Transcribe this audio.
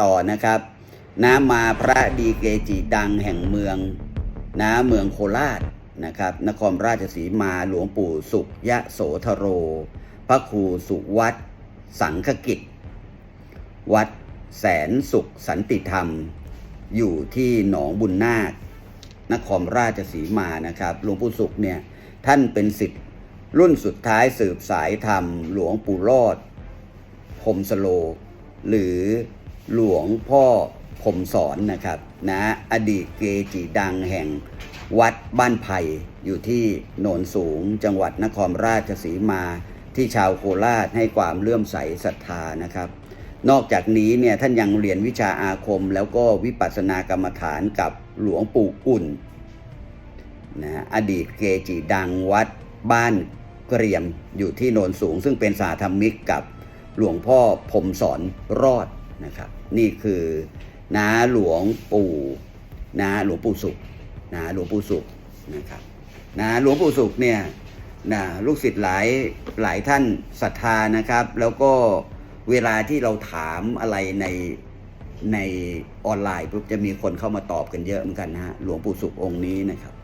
ต่อนะครับน้ามาพระดีเกจิดังแห่งเมืองน้าเมืองโคราชนะครับนครราชสีมาหลวงปู่สุขยะโสธโร พระครูสุวัดสังฆกิจ วัดแสนสุขสันติธรรม อยู่ที่หนองบุญนาคนครราชสีมานะครับหลวงปู่สุขเนี่ยท่านเป็นสิทธิ์รุ่นสุดท้ายสืบสายธรรม หลวงปู่รอดพรมสโล หรือ หลวงพ่อพรหมสอนนะครับนะอดีตเกจิดังแห่งวัดบ้านไผ่อยู่ที่โนนสูง จังหวัดนครราชสีมาที่ชาวโคราชให้ความเลื่อมใสศรัทธานะครับ นอกจากนี้เนี่ยท่านยังเรียนวิชาอาคม แล้วก็วิปัสสนากรรมฐานกับหลวงปู่อุ่นนะอดีตเกจิดังวัดบ้านเกรียมอยู่ที่โนนสูง ซึ่งเป็นสาธรรมิกกับหลวงพ่อพรหมสอนรอด นะครับ นี่คือน้าหลวงปู่น้าหลวงปู่สุขน้าหลวงปู่สุขนะครับน้าหลวงปู่สุขเนี่ยนะลูกศิษย์หลายหลายท่านศรัทธานะครับ แล้วก็เวลาที่เราถามอะไรในในออนไลน์ปุ๊บจะมีคนเข้ามาตอบกันเยอะเหมือนกันนะฮะหลวงปู่สุของค์นี้นะครับ